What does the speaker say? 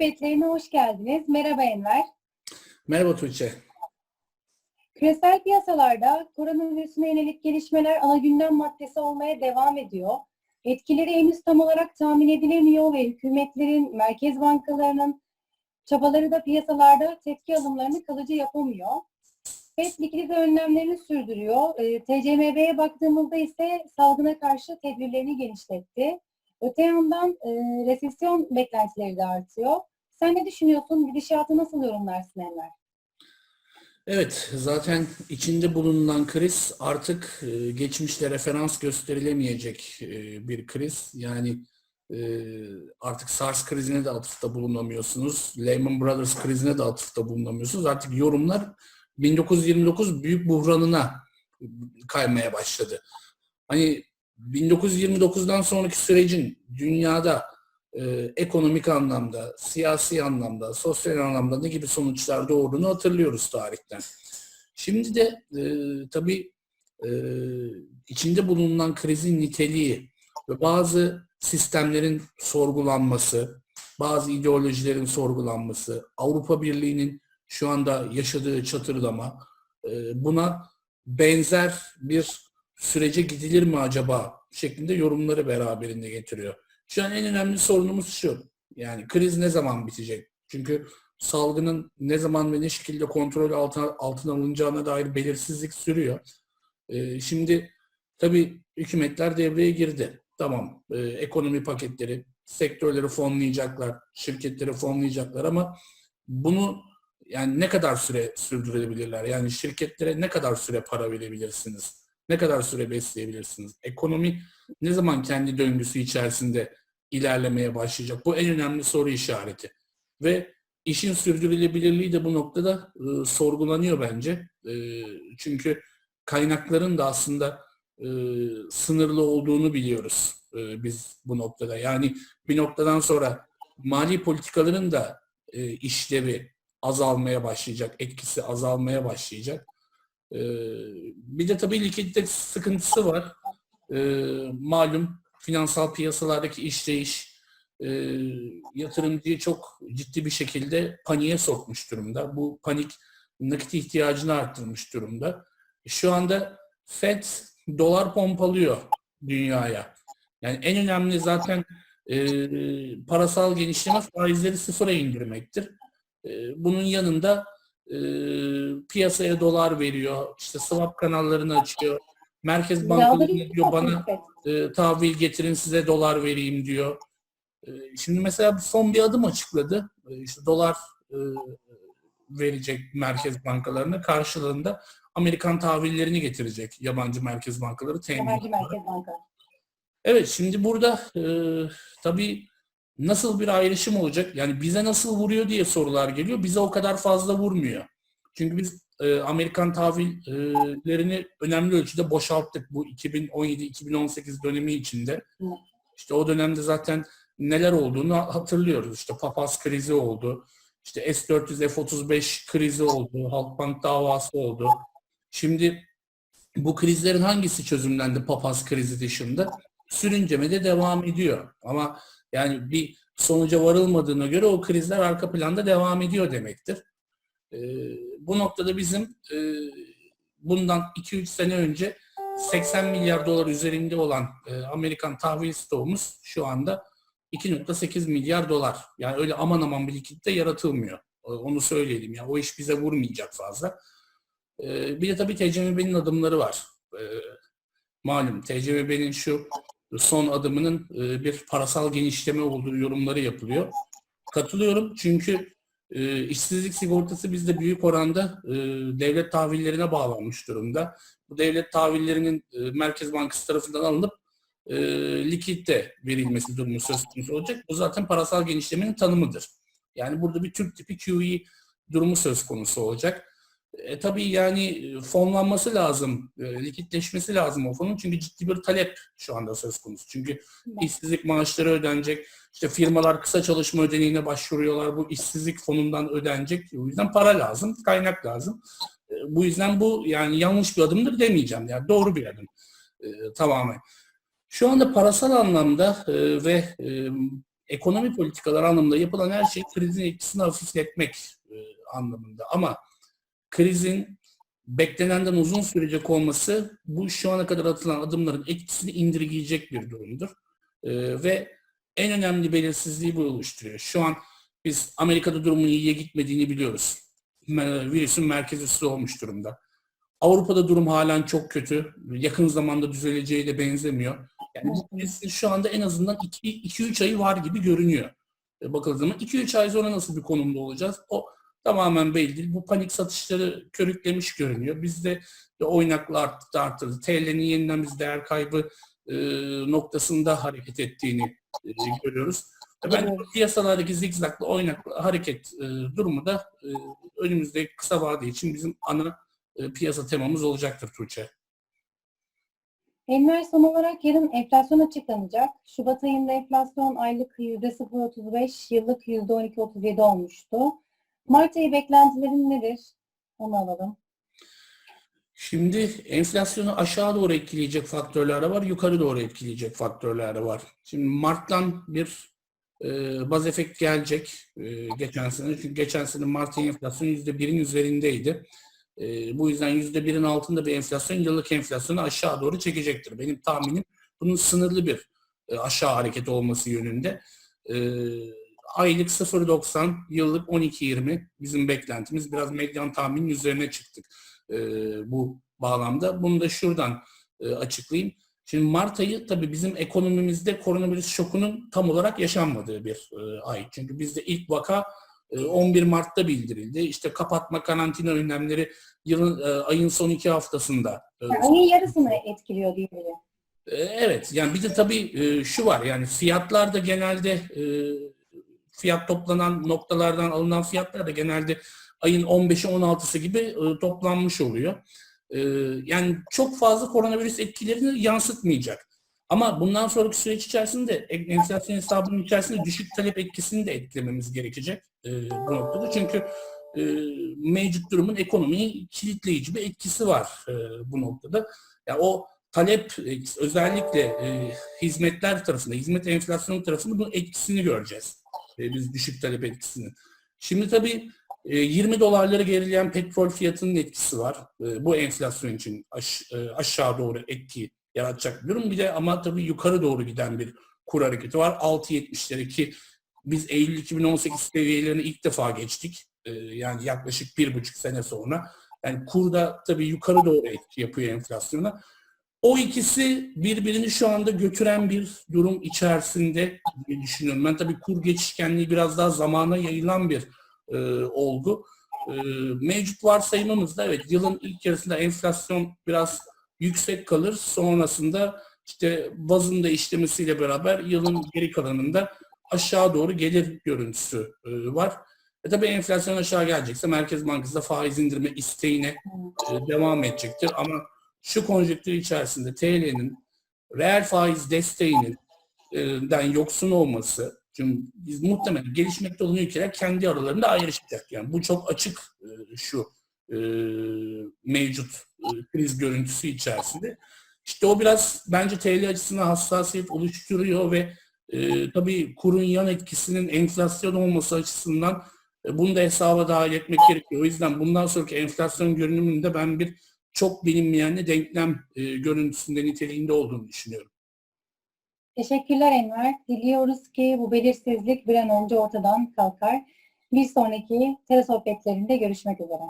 Sohbetlerine hoş geldiniz. Merhaba Enver. Merhaba Tuğçe. Küresel piyasalarda koronavirüsüne yönelik gelişmeler ana gündem maddesi olmaya devam ediyor. Etkileri henüz tam olarak tahmin edilemiyor ve hükümetlerin, merkez bankalarının çabaları da piyasalarda tepki alımlarını kalıcı yapamıyor. FED likidite önlemlerini sürdürüyor. E, TCMB'ye baktığımızda ise salgına karşı tedbirlerini genişletti. Öte yandan e, resesyon beklentileri de artıyor. Sen ne düşünüyorsun? Gidişatı nasıl yorumlarsın Enver? Evet, zaten içinde bulunan kriz artık e, geçmişte referans gösterilemeyecek e, bir kriz. Yani e, artık SARS krizine de atıfta bulunamıyorsunuz. Lehman Brothers krizine de atıfta bulunamıyorsunuz. Artık yorumlar 1929 büyük buhranına kaymaya başladı. Hani 1929'dan sonraki sürecin dünyada e, ekonomik anlamda, siyasi anlamda, sosyal anlamda ne gibi sonuçlar doğurduğunu hatırlıyoruz tarihten. Şimdi de e, tabii e, içinde bulunan krizin niteliği ve bazı sistemlerin sorgulanması, bazı ideolojilerin sorgulanması, Avrupa Birliği'nin şu anda yaşadığı çatırdama, e, buna benzer bir sürece gidilir mi acaba şeklinde yorumları beraberinde getiriyor. Şu an en önemli sorunumuz şu. Yani kriz ne zaman bitecek? Çünkü salgının ne zaman ve ne şekilde kontrol altına, altına alınacağına dair belirsizlik sürüyor. Ee, şimdi tabii hükümetler devreye girdi. Tamam e, ekonomi paketleri, sektörleri fonlayacaklar, şirketleri fonlayacaklar ama bunu yani ne kadar süre sürdürebilirler? Yani şirketlere ne kadar süre para verebilirsiniz? Ne kadar süre besleyebilirsiniz? Ekonomi ne zaman kendi döngüsü içerisinde ilerlemeye başlayacak? Bu en önemli soru işareti. Ve işin sürdürülebilirliği de bu noktada e, sorgulanıyor bence. E, çünkü kaynakların da aslında e, sınırlı olduğunu biliyoruz e, biz bu noktada. Yani bir noktadan sonra mali politikaların da e, işlevi azalmaya başlayacak, etkisi azalmaya başlayacak. E, bir de tabii likidite sıkıntısı var. E, malum finansal piyasalardaki işleyiş e, yatırımcıyı çok ciddi bir şekilde paniğe sokmuş durumda. Bu panik nakit ihtiyacını arttırmış durumda. Şu anda FED dolar pompalıyor dünyaya. Yani en önemli zaten e, parasal genişleme faizleri sıfıra indirmektir. E, bunun yanında e, piyasaya dolar veriyor, işte swap kanallarını açıyor. Merkez bankaları diyor bana e, tahvil getirin size dolar vereyim diyor. E, şimdi mesela son bir adım açıkladı. E, işte dolar e, verecek merkez bankalarına karşılığında Amerikan tahvillerini getirecek yabancı merkez bankaları temin Yabancı merkez bankaları. Evet şimdi burada e, tabii nasıl bir ayrışım olacak? Yani bize nasıl vuruyor diye sorular geliyor. Bize o kadar fazla vurmuyor. Çünkü biz e, Amerikan tahvillerini önemli ölçüde boşalttık bu 2017-2018 dönemi içinde. İşte o dönemde zaten neler olduğunu hatırlıyoruz. İşte papaz krizi oldu. İşte S-400, F-35 krizi oldu. Halkbank davası oldu. Şimdi bu krizlerin hangisi çözümlendi papaz krizi dışında? Sürünceme de devam ediyor. Ama yani bir sonuca varılmadığına göre o krizler arka planda devam ediyor demektir. Ee, bu noktada bizim e, bundan 2-3 sene önce 80 milyar dolar üzerinde olan e, Amerikan tahvil stoğumuz şu anda 2.8 milyar dolar. Yani öyle aman aman bir likidite yaratılmıyor. Onu söyleyelim ya. O iş bize vurmayacak fazla. E, bir de tabii TCMB'nin adımları var. E, malum TCMB'nin şu son adımının e, bir parasal genişleme olduğu yorumları yapılıyor. Katılıyorum çünkü e, işsizlik sigortası bizde büyük oranda e, devlet tahvillerine bağlanmış durumda. Bu devlet tahvillerinin Merkez Bankası tarafından alınıp likitte verilmesi durumu söz konusu olacak. Bu zaten parasal genişlemenin tanımıdır. Yani burada bir Türk tipi QE durumu söz konusu olacak. E, tabii yani fonlanması lazım, e, likitleşmesi lazım o fonun çünkü ciddi bir talep şu anda söz konusu. Çünkü işsizlik maaşları ödenecek, işte firmalar kısa çalışma ödeneğine başvuruyorlar, bu işsizlik fonundan ödenecek. O yüzden para lazım, kaynak lazım. E, bu yüzden bu yani yanlış bir adımdır demeyeceğim, yani doğru bir adım e, tamamen. Şu anda parasal anlamda e, ve e, ekonomi politikaları anlamında yapılan her şey krizin etkisini hafifletmek e, anlamında. Ama krizin beklenenden uzun sürecek olması bu şu ana kadar atılan adımların etkisini indirgeyecek bir durumdur. E, ve en önemli belirsizliği bu oluşturuyor. Şu an biz Amerika'da durumun iyiye gitmediğini biliyoruz. Virüsün merkezi su olmuş durumda. Avrupa'da durum halen çok kötü. Yakın zamanda düzeleceği de benzemiyor. Yani bu şu anda en azından 2-3 ayı var gibi görünüyor. E, bakıldığı zaman 2-3 ay sonra nasıl bir konumda olacağız? O tamamen belli değil. Bu panik satışları körüklemiş görünüyor. Bizde de oynaklı arttı, arttırdı. TL'nin yeniden biz değer kaybı e, noktasında hareket ettiğini e, görüyoruz. Ben bu piyasalardaki zigzaglı oynaklı hareket e, durumu da e, önümüzdeki kısa vade için bizim ana e, piyasa temamız olacaktır Tuğçe. Enver son olarak yarın enflasyon açıklanacak. Şubat ayında enflasyon aylık %0.35, yıllık %12.37 olmuştu. Mart ayı beklentilerin nedir? Onu alalım. Şimdi enflasyonu aşağı doğru etkileyecek faktörler de var, yukarı doğru etkileyecek faktörler de var. Şimdi Mart'tan bir e, baz efekt gelecek e, geçen sene. Çünkü geçen sene Mart enflasyonu %1'in üzerindeydi. E, bu yüzden %1'in altında bir enflasyon yıllık enflasyonu aşağı doğru çekecektir. Benim tahminim bunun sınırlı bir e, aşağı hareket olması yönünde. E, aylık 0.90, yıllık 12.20 bizim beklentimiz. Biraz medyan tahminin üzerine çıktık e, bu bağlamda. Bunu da şuradan e, açıklayayım. Şimdi Mart ayı tabii bizim ekonomimizde koronavirüs şokunun tam olarak yaşanmadığı bir e, ay. Çünkü bizde ilk vaka e, 11 Mart'ta bildirildi. İşte kapatma, karantina önlemleri yılın e, ayın son iki haftasında. e, ayın yarısını etkiliyor diyebilirim. e, Evet yani bir de tabii e, şu var yani fiyatlar da genelde e, fiyat toplanan noktalardan alınan fiyatlar da genelde ayın 15'i 16'sı gibi e, toplanmış oluyor. E, Yani çok fazla koronavirüs etkilerini yansıtmayacak. Ama bundan sonraki süreç içerisinde e, enflasyon hesabının içerisinde düşük talep etkisini de etkilememiz gerekecek bu noktada. Çünkü mevcut durumun ekonomiyi kilitleyici bir etkisi var bu noktada. Ya o talep özellikle hizmetler tarafında, hizmet enflasyonu tarafında bunun etkisini göreceğiz. E, biz düşük talep etkisini. Şimdi tabii e, 20 dolarları gerileyen petrol fiyatının etkisi var. E, bu enflasyon için e, aşağı doğru etki yaratacak bir durum. Bir de ama tabii yukarı doğru giden bir kur hareketi var. 6.70'leri ki biz Eylül 2018 seviyelerini ilk defa geçtik. E, yani yaklaşık bir buçuk sene sonra. Yani kurda tabii yukarı doğru etki yapıyor enflasyona. O ikisi birbirini şu anda götüren bir durum içerisinde diye düşünüyorum. Ben tabii kur geçişkenliği biraz daha zamana yayılan bir e, olgu. E, mevcut varsayımımızda evet yılın ilk yarısında enflasyon biraz yüksek kalır. Sonrasında işte bazın da işlemesiyle beraber yılın geri kalanında aşağı doğru gelir görüntüsü e, var. E tabii enflasyon aşağı gelecekse Merkez Bankası da faiz indirme isteğine e, devam edecektir. Ama şu konjektür içerisinde TL'nin reel faiz desteğinin den yoksun olması çünkü biz muhtemelen gelişmekte olan ülkeler kendi aralarında ayrışacak. Yani bu çok açık e, şu e, mevcut e, kriz görüntüsü içerisinde. İşte o biraz bence TL açısından hassasiyet oluşturuyor ve e, tabii kurun yan etkisinin enflasyon olması açısından e, bunu da hesaba dahil etmek gerekiyor. O yüzden bundan sonraki enflasyon görünümünde ben bir çok bilinmeyenli denklem e, görüntüsünde niteliğinde olduğunu düşünüyorum. Teşekkürler Enver. Diliyoruz ki bu belirsizlik bir an önce ortadan kalkar. Bir sonraki telesohbetlerinde görüşmek üzere.